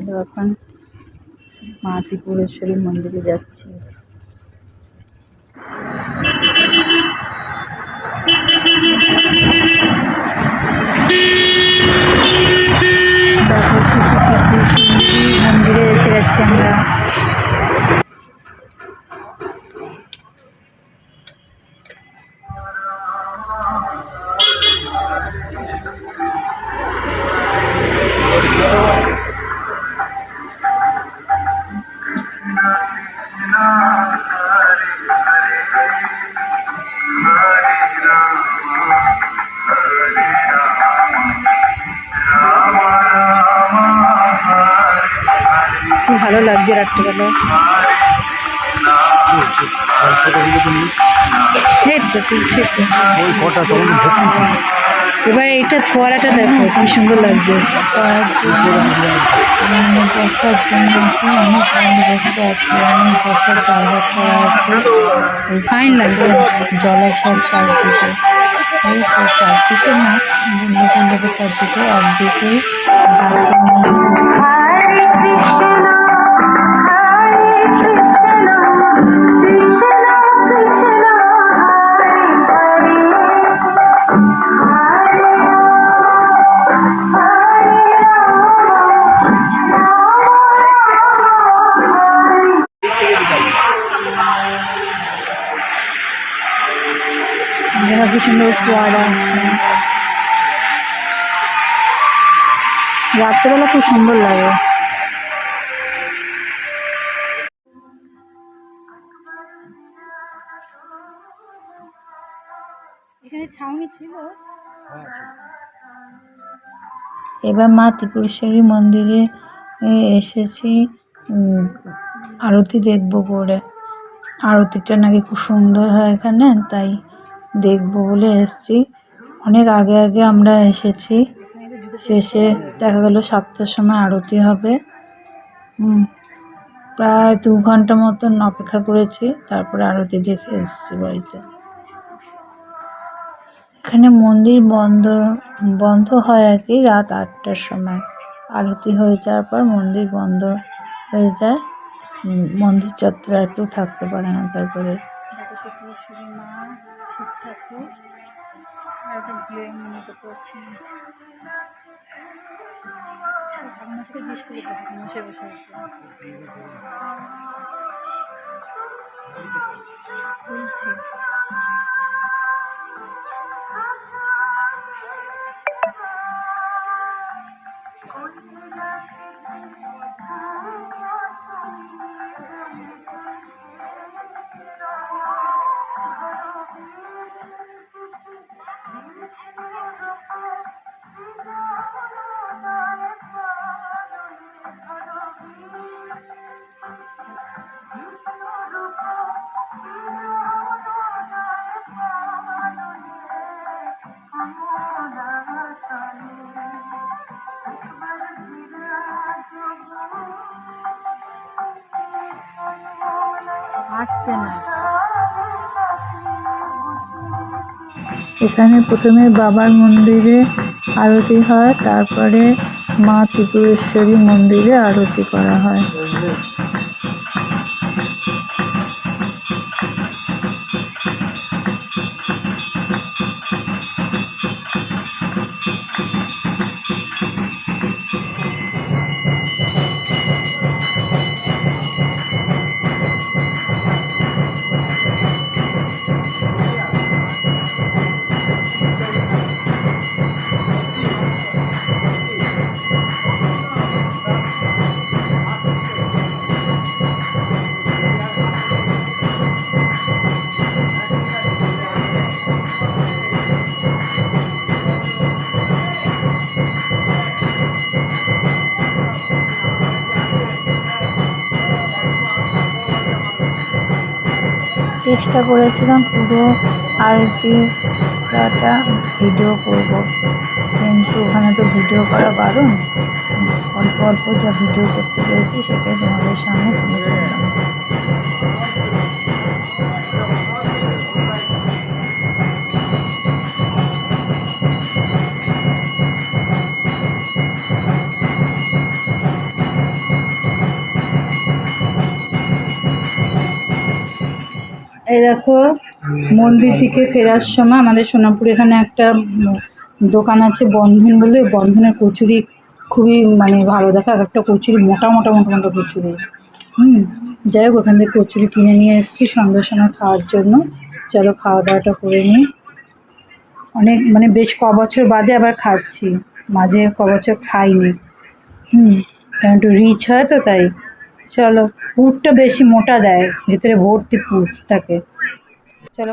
চলো এখন মা ত্রিপুরেশ্বরী মন্দিরে যাচ্ছি। ভালো লাগছে রাত্রিবেলা। এবার এইটা ফোয়ারাটা দেখো, কি সুন্দর লাগছে। জন্য অনেক বন্ধুবস্ত আছে অনেক জায়গা করা আছে ফাইন লাগবে জলাশয় চারদিকে। এই চারদিকে না বন্ধু বান্ধবের চারদিকে একদিকে গাছের ফোয়ারা রাত্রেবেলা খুব সুন্দর লাগে। এখানে ছাউনি ছিল। এবার মা ত্রিপুরেশ্বরী মন্দিরে এসেছি। উম, আরতি দেখব করে। আরতিটা নাকি খুব সুন্দর হয় এখানে তাই দেখব বলে এসেছি। অনেক আগে আগে আমরা এসেছি। শেষে দেখা গেল সাতটার সময় আরতি হবে। প্রায় দু ঘণ্টা মতন অপেক্ষা করেছি, তারপরে আরতি দেখে এসেছি বাড়িতে। এখানে মন্দির বন্ধ বন্ধ হয় আর কি রাত আটটার সময়। আরতি হয়ে যাওয়ার পর মন্দির বন্ধ হয়ে যায়। মন্দির চত্বরে আর কেউ থাকতে পারে না তারপরে। মা শিব ঠাকুর আর ভিড় মনে তো করছি ঠাকুমাকে জিজ্ঞেস করি ঠাকুমশাই বসে আছে এখানে প্রথমে বাবার মন্দিরে আরতি হয় তারপরে মা ত্রিপুরেশ্বরী মন্দিরে আরতি করা হয়। চেষ্টা করেছিলাম পুরো আরতিটা ভিডিও করব। কিন্তু ওখানে তো ভিডিও করা বারণ অল্প অল্প যা ভিডিও করতে পেরেছি, সেটাই তোমাদের সামনে তুলে ধরলাম। এই দেখো, মন্দির থেকে ফেরার সময় আমাদের সোনাপুর এখানে একটা দোকান আছে বন্ধন বলে বন্ধনের কচুরি খুবই মানে ভালো দেখা এক একটা কচুরি, মোটা মোটা মোটা মোটা কচুরি। হুম, যাই হোক, ওখান থেকে কচুরি কিনে নিয়ে এসেছি সন্ধ্যার সময় খাওয়ার জন্য। চলো খাওয়া দাওয়াটা করে নিই। অনেক মানে বেশ ক বছর বাদে আবার খাচ্ছি, মাঝে ক বছর খাইনি। হুম, কারণ একটু রিচ হয় তো তাই। চলো পুরটা বেশি মোটা দেয় ভেতরে ভর্তি পুর থাকে চলো।